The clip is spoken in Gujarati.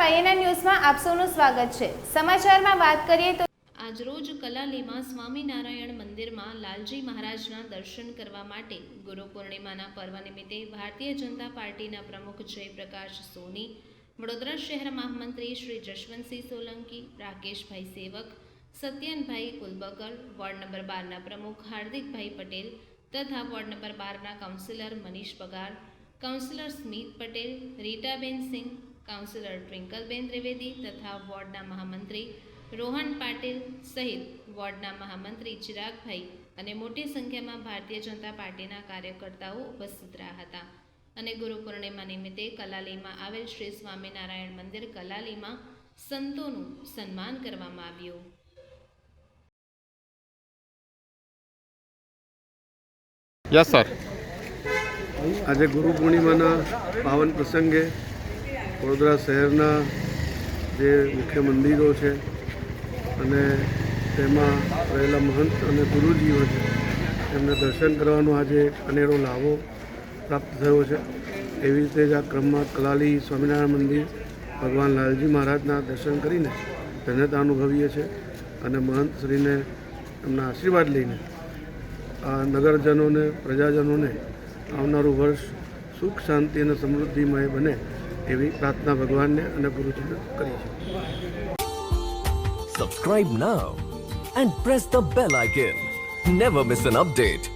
વાયએનએન ન્યૂઝમાં આપ સૌનું સ્વાગત છે. સમાચારમાં વાત કરીએ તો આજરોજ કલાલીમાં સ્વામિનારાયણ મંદિરમાં લાલજી મહારાજના દર્શન કરવા માટે ગુરુ પૂર્ણિમાના પર્વ નિમિત્તે ભારતીય જનતા પાર્ટીના પ્રમુખ જયપ્રકાશ સોની, વડોદરા શહેર મહામંત્રી શ્રી જશવંતસિંહ સોલંકી, રાકેશભાઈ સેવક, સત્યનભાઈ કુલબકર વોર્ડ નંબર બારના પ્રમુખ હાર્દિકભાઈ પટેલ તથા વોર્ડ નંબર બારના councillor Manish Pagar, councillor Smit Patel, Ritaben Singh councillor ટ્વિંકલબેન Trivedi તથા વોર્ડના મહામંત્રી રોહન પાટીલ સહિત વોર્ડના મહામંત્રી ચિરાગભાઈ અને મોટી સંખ્યામાં ભારતીય જનતા પાર્ટીના કાર્યકર્તાઓ ઉપસ્થિત રહ્યા હતા. અને ગુરુ પૂર્ણિમા નિમિત્તે કલાલીમાં આવેલ શ્રી સ્વામિનારાયણ મંદિર કલાલીમાં સંતોનું સન્માન કરવામાં આવ્યું. Yes sir. આજે ગુરુ પૂર્ણિમાના પાવન પ્રસંગે વડોદરા શહેરના જે મુખ્ય મંદિરો છે અને તેમાં રહેલા મહંત અને ગુરુજીઓ છે, એમને દર્શન કરવાનો આજે અનેરો લાભો પ્રાપ્ત થયો છે. એવી રીતે જ આ ક્રમમાં કલાલી સ્વામિનારાયણ મંદિર ભગવાન લાલજી મહારાજના દર્શન કરીને ધન્યતા અનુભવીએ છીએ અને મહંતશ્રીને એમના આશીર્વાદ લઈને આ નગરજનોને, પ્રજાજનોને આવનારું વર્ષ સુખ, શાંતિ અને સમૃદ્ધિમય બને એવી પ્રાર્થના ભગવાનને અને ગુરુજીને કરી છે Subscribe now and press the bell icon. Never miss an update.